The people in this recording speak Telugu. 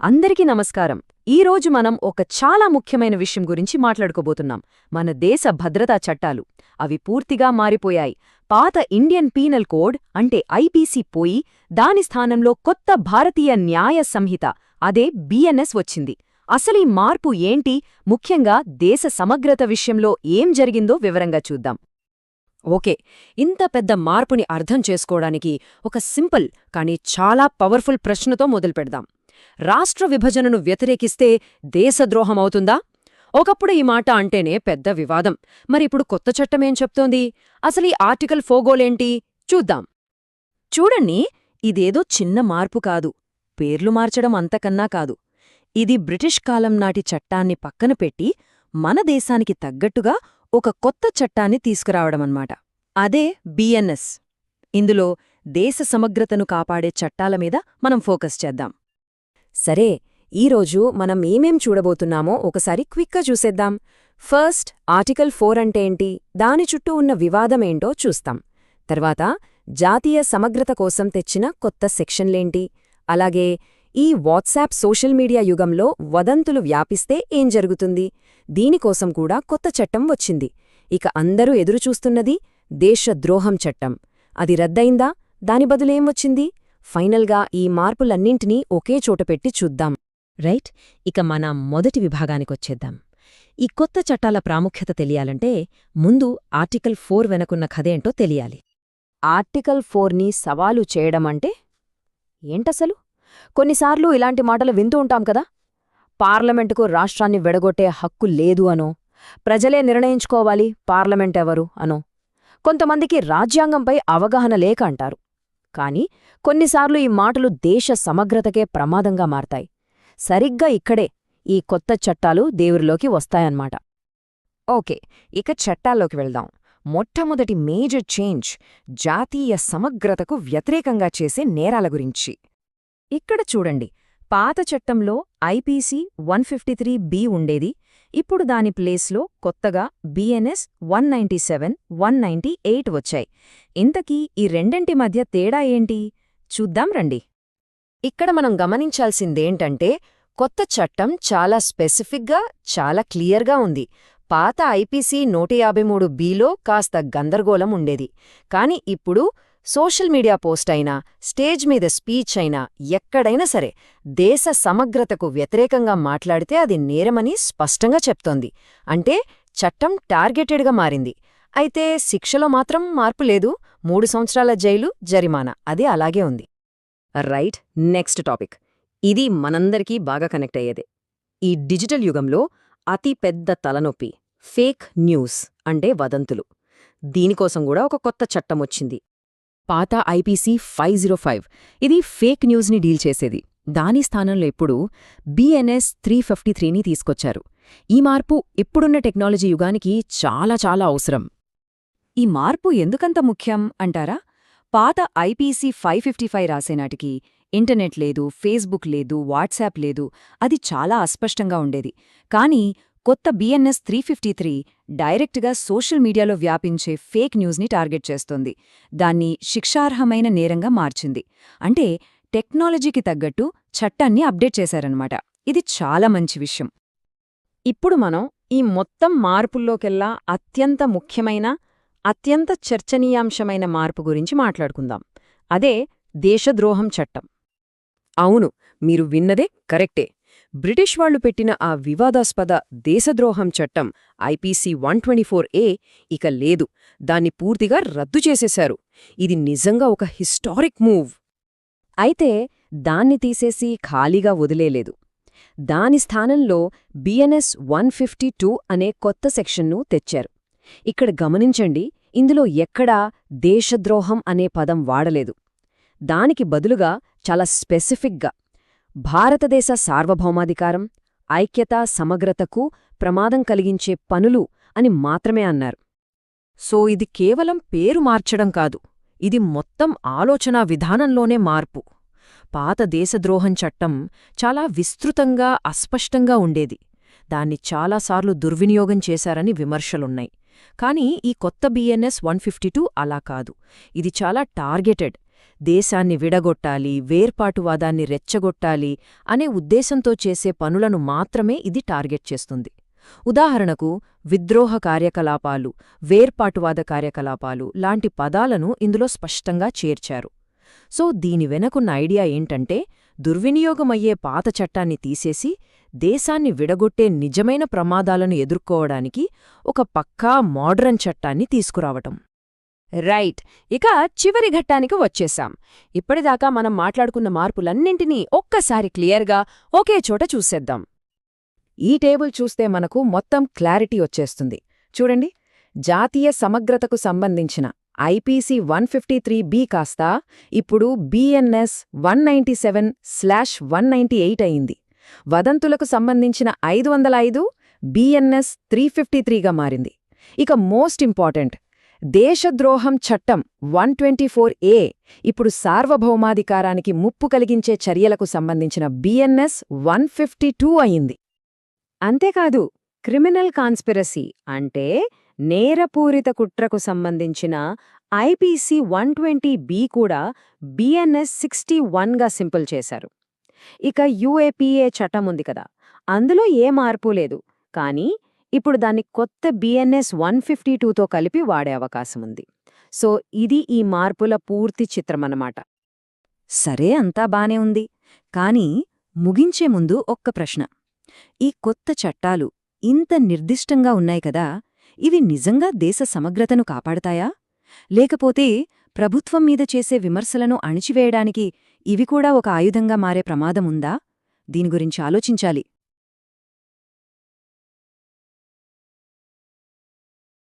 అందరికీ నమస్కారం. ఈరోజు మనం ఒక చాలా ముఖ్యమైన విషయం గురించి మాట్లాడుకోబోతున్నాం. మన దేశ భద్రతా చట్టాలు. అవి పూర్తిగా మారిపోయాయి. పాత ఇండియన్ పీనల్ కోడ్ అంటే ఐపీసీ పోయి దాని స్థానంలో కొత్త భారతీయ న్యాయ సంహిత అదే బిఎన్ఎస్ వచ్చింది. అసలీ మార్పు ఏంటి? ముఖ్యంగా దేశ సమగ్రత విషయంలో ఏం జరిగిందో వివరంగా చూద్దాం. ఓకే ఇంత పెద్ద మార్పుని అర్థం చేసుకోవడానికి ఒక సింపుల్ కానీ చాలా పవర్ఫుల్ ప్రశ్నతో మొదలుపెడదాం. రాష్ట్ర విభజనను వ్యతిరేకిస్తే దేశద్రోహమవుతుందా? ఒకప్పుడు ఈ మాట అంటేనే పెద్ద వివాదం. మరిప్పుడు కొత్త చట్టమేం చెప్తోంది? అసలీ ఆర్టికల్ ఫోగోలేంటి? చూద్దాం. చూడండి ఇదేదో చిన్న మార్పు కాదు. పేర్లు మార్చడం అంతకన్నా కాదు. ఇది బ్రిటిష్ కాలం నాటి చట్టాన్ని పక్కన పెట్టి మన దేశానికి తగ్గట్టుగా ఒక కొత్త చట్టాన్ని తీసుకురావడమన్నమాట. అదే బిఎన్ఎస్ ఇందులో దేశ సమగ్రతను కాపాడే చట్టాల మీద మనం ఫోకస్ చేద్దాం. సరే ఈరోజు మనం ఏమేం చూడబోతున్నామో ఒకసారి క్విక్గా చూసేద్దాం. ఫస్ట్ ఆర్టికల్ ఫోర్ అంటే ఏంటి? దాని చుట్టూ ఉన్న వివాదమేంటో చూస్తాం. తర్వాత జాతీయ సమగ్రత కోసం తెచ్చిన కొత్త సెక్షన్లేంటి అలాగే ఈ వాట్సాప్ సోషల్ మీడియా యుగంలో వదంతులు వ్యాపిస్తే ఏం జరుగుతుంది? దీనికోసం కూడా కొత్త చట్టం వచ్చింది. ఇక అందరూ ఎదురుచూస్తున్నది దేశద్రోహం చట్టం. అది రద్దయిందా? దాని బదులేం వచ్చింది? ఫైనల్గా ఈ మార్పులన్నింటినీ ఒకే చోట పెట్టి చూద్దాం. రైట్? ఇక మన మొదటి విభాగానికొచ్చేద్దాం. ఈ కొత్త చట్టాల ప్రాముఖ్యత తెలియాలంటే ముందు ఆర్టికల్ ఫోర్ వెనకున్న కథేంటో తెలియాలి. ఆర్టికల్ ఫోర్ని సవాలు చేయడమంటే ఏంటసలు? కొన్నిసార్లు ఇలాంటి మాటలు వింటూ ఉంటాం కదా. పార్లమెంటుకు రాష్ట్రాన్ని వెడగొట్టే హక్కు లేదు అనో ప్రజలే నిర్ణయించుకోవాలి పార్లమెంట్ ఎవరు అనో. కొంతమందికి రాజ్యాంగంపై అవగాహన లేక అంటారు. కాని కొన్నిసార్లు ఈ మాటలు దేశ సమగ్రతకే ప్రమాదంగా మారతాయి. సరిగ్గా ఇక్కడే ఈ కొత్త చట్టాలు దేవురిలోకి వస్తాయన్నమాట. ఓకే ఇక చట్టాల్లోకి వెళ్దాం. మొట్టమొదటి మేజర్ చేంజ్ జాతీయ సమగ్రతకు వ్యతిరేకంగా చేసే నేరాల గురించి. ఇక్కడ చూడండి పాత చట్టంలో IPC one fifty three B ఉండేది ఇప్పుడు దాని ప్లేస్లో కొత్తగా BNS one ninety seven one ninety eight వచ్చాయి. ఇంతకీ ఈ రెండింటి మధ్య తేడా ఏంటి? చూద్దాం రండి. ఇక్కడ మనం గమనించాల్సిందేంటంటే కొత్త చట్టం చాలా స్పెసిఫిక్గా చాలా క్లియర్గా ఉంది. పాత ఐపీసీ నూట యాభై మూడు బీలో కాస్త గందరగోళం ఉండేది. కాని ఇప్పుడు సోషల్ మీడియా పోస్ట్ అయినా స్టేజ్ మీద స్పీచ్ అయినా ఎక్కడైనా సరే దేశ సమగ్రతకు వ్యతిరేకంగా మాట్లాడితే అది నేరమని స్పష్టంగా చెప్తోంది. అంటే చట్టం టార్గెటెడ్గా మారింది. అయితే శిక్షలో మాత్రం మార్పు లేదు. మూడు సంవత్సరాల జైలు జరిమానా. అది అలాగే ఉంది. Right next topic. ఇది మనందరికీ బాగా కనెక్ట్ అయ్యేదే. ఈ డిజిటల్ యుగంలో అతి పెద్ద తలనొప్పి ఫేక్ న్యూస్ అంటే వదంతులు. దీనికోసం కూడా ఒక కొత్త చట్టం వచ్చింది. పాత ఐపీసీ ఫైవ్ జీరో ఫైవ్. ఇది ఫేక్ న్యూస్ని డీల్ చేసేది. దాని స్థానంలో ఇప్పుడు బిఎన్ఎస్ త్రీ ఫిఫ్టీ త్రీని తీసుకొచ్చారు. ఈ మార్పు ఇప్పుడున్న టెక్నాలజీ యుగానికి చాలా చాలా అవసరం. ఈ మార్పు ఎందుకంత ముఖ్యం అంటారా? పాత ఐపీసీ ఫైవ్ ఫిఫ్టీ ఫైవ్ రాసేనాటికి ఇంటర్నెట్ లేదు ఫేస్బుక్ లేదు వాట్సాప్ లేదు అది చాలా అస్పష్టంగా ఉండేది. కానీ కొత్త బిఎన్ఎస్ త్రీ ఫిఫ్టీ త్రీ డైరెక్ట్గా సోషల్ మీడియాలో వ్యాపించే ఫేక్ న్యూస్ని టార్గెట్ చేస్తోంది. దాన్ని శిక్షార్హమైన నేరంగా మార్చింది. అంటే టెక్నాలజీకి తగ్గట్టు చట్టాన్ని అప్డేట్ చేశారనమాట ఇది చాలా మంచి విషయం. ఇప్పుడు మనం ఈ మొత్తం మార్పుల్లోకెల్లా అత్యంత ముఖ్యమైన అత్యంత చర్చనీయాంశమైన మార్పు గురించి మాట్లాడుకుందాం. అదే దేశద్రోహం చట్టం. అవును మీరు విన్నదే కరెక్టే. బ్రిటిష్ వాళ్ళు పెట్టిన ఆ వివాదాస్పద దేశద్రోహం చట్టం ఐపీసీ వన్ ఏ ఇక లేదు. దాన్ని పూర్తిగా రద్దు చేసేశారు. ఇది నిజంగా ఒక హిస్టారిక్ మూవ్. అయితే దాన్ని తీసేసి ఖాళీగా వదిలేలేదు. దాని స్థానంలో బిఎన్ఎస్ వన్ ఫిఫ్టీ టూ అనే కొత్త సెక్షన్ను తెచ్చారు. ఇక్కడ గమనించండి ఇందులో ఎక్కడా దేశద్రోహం అనే పదం వాడలేదు. దానికి బదులుగా చాలా స్పెసిఫిక్గా భారతదేశ సార్వభౌమాధికారం ఐక్యత సమగ్రతకు ప్రమాదం కలిగించే పనులు అని మాత్రమే అన్నారు. సో ఇది కేవలం పేరు మార్చడం కాదు. ఇది మొత్తం ఆలోచనా విధానంలోనే మార్పు. పాత దేశద్రోహం చట్టం చాలా విస్తృతంగా అస్పష్టంగా ఉండేది. దాన్ని చాలాసార్లు దుర్వినియోగం చేశారని విమర్శలున్నాయి. కానీ ఈ కొత్త బిఎన్ఎస్ వన్ ఫిఫ్టీ టూ అలా కాదు. ఇది చాలా టార్గెటెడ్ దేశాన్ని విడగొట్టాలి వేర్పాటువాదాన్ని రెచ్చగొట్టాలి అనే ఉద్దేశంతో చేసే పనులను మాత్రమే ఇది టార్గెట్ చేస్తుంది. ఉదాహరణకు విద్రోహ కార్యకలాపాలు వేర్పాటువాద కార్యకలాపాలు లాంటి పదాలను ఇందులో స్పష్టంగా చేర్చారు. సో దీని వెనకున్న ఐడియా ఏంటంటే దుర్వినియోగమయ్యే పాత చట్టాన్ని తీసేసి దేశాన్ని విడగొట్టే నిజమైన ప్రమాదాలను ఎదుర్కోవడానికి ఒక పక్కా మోడ్రన్ చట్టాన్ని తీసుకురావటం. రైట్. ఇక చివరి ఘట్టానికి వచ్చేసాం ఇప్పటిదాకా మనం మాట్లాడుకున్న మార్పులన్నింటినీ ఒక్కసారి క్లియర్గా ఒకే చోట చూసేద్దాం. ఈ టేబుల్ చూస్తే మనకు మొత్తం క్లారిటీ వచ్చేస్తుంది. చూడండి. జాతీయ సమగ్రతకు సంబంధించిన IPC one fifty three B కాస్త ఇప్పుడు BNS one ninety seven slash one ninety eight అయింది. వదంతులకు సంబంధించిన ఐదు వందల ఐదు బిఎన్ఎస్ త్రీ ఫిఫ్టీ త్రీగా మారింది. ఇక మోస్ట్ ఇంపార్టెంట్ దేశద్రోహం చట్టం వన్ ట్వంటీ ఫోర్ ఏ ఇప్పుడు సార్వభౌమాధికారానికి ముప్పు కలిగించే చర్యలకు సంబంధించిన బిఎన్ఎస్ వన్ ఫిఫ్టీ టూ అయింది. అంతేకాదు క్రిమినల్ కాన్స్పిరసీ అంటే నేరపూరిత కుట్రకు సంబంధించిన ఐపీసీ వన్ ట్వంటీ బి కూడా బిఎన్ఎస్ సిక్స్టీ వన్గా సింపుల్ చేశారు. ఇక యుఏపీఏ చట్టం ఉంది కదా అందులో ఏ మార్పు లేదు. కానీ ఇప్పుడు దాన్ని కొత్త బిఎన్ఎస్ వన్ ఫిఫ్టీ టూతో కలిపి వాడే అవకాశం ఉంది. సో ఇది ఈ మార్పుల పూర్తి చిత్రమన్నమాట. సరే అంతా బానే ఉంది. కాని ముగించే ముందు ఒక్క ప్రశ్న. ఈ కొత్త చట్టాలు ఇంత నిర్దిష్టంగా ఉన్నాయి కదా ఇవి నిజంగా దేశ సమగ్రతను కాపాడతాయా? లేకపోతే ప్రభుత్వం మీద చేసే విమర్శలను అణిచివేయడానికి ఇవి కూడా ఒక ఆయుధంగా మారే ప్రమాదముందా దీని గురించి ఆలోచించాలి.